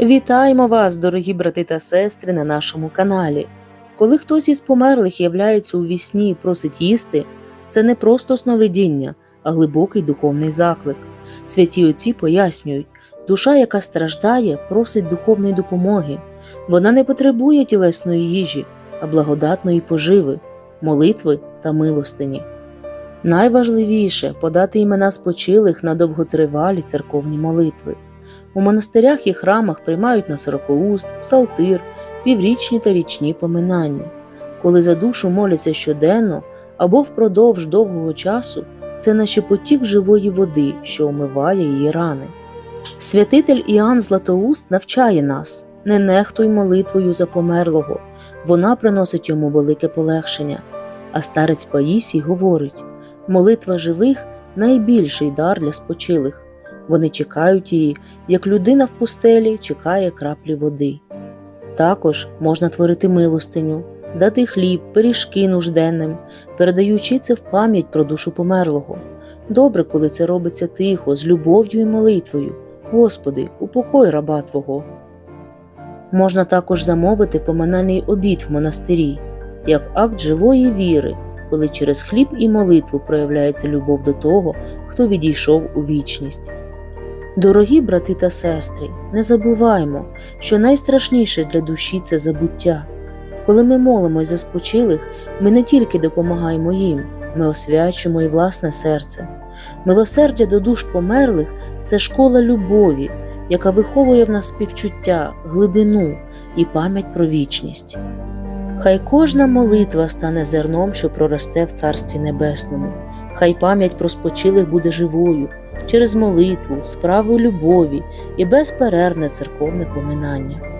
Вітаємо вас, дорогі брати та сестри, на нашому каналі. Коли хтось із померлих являється у вісні і просить їсти, це не просто сновидіння, а глибокий духовний заклик. Святі отці пояснюють, душа, яка страждає, просить духовної допомоги. Вона не потребує тілесної їжі, а благодатної поживи, молитви та милостині. Найважливіше подати імена спочилих на довготривалі церковні молитви. У монастирях і храмах приймають на сорокоуст, псалтир, піврічні та річні поминання. Коли за душу моляться щоденно або впродовж довгого часу, це наче потік живої води, що омиває її рани. Святитель Іоанн Златоуст навчає нас не нехтуй молитвою за померлого, вона приносить йому велике полегшення. А старець Паїсій говорить: молитва живих найбільший дар для спочилих. Вони чекають її, як людина в пустелі чекає краплі води. Також можна творити милостиню, дати хліб, пиріжки нужденним, передаючи це в пам'ять про душу померлого. Добре, коли це робиться тихо, з любов'ю і молитвою. Господи, упокой раба Твого. Можна також замовити поминальний обід в монастирі, як акт живої віри, коли через хліб і молитву проявляється любов до того, хто відійшов у вічність. Дорогі брати та сестри, не забуваймо, що найстрашніше для душі це забуття. Коли ми молимось за спочилих, ми не тільки допомагаємо їм, ми освячуємо і власне серце. Милосердя до душ померлих це школа любові, яка виховує в нас співчуття, глибину і пам'ять про вічність. Хай кожна молитва стане зерном, що проросте в Царстві Небесному, хай пам'ять про спочилих буде живою через молитву, справу любові і безперервне церковне поминання.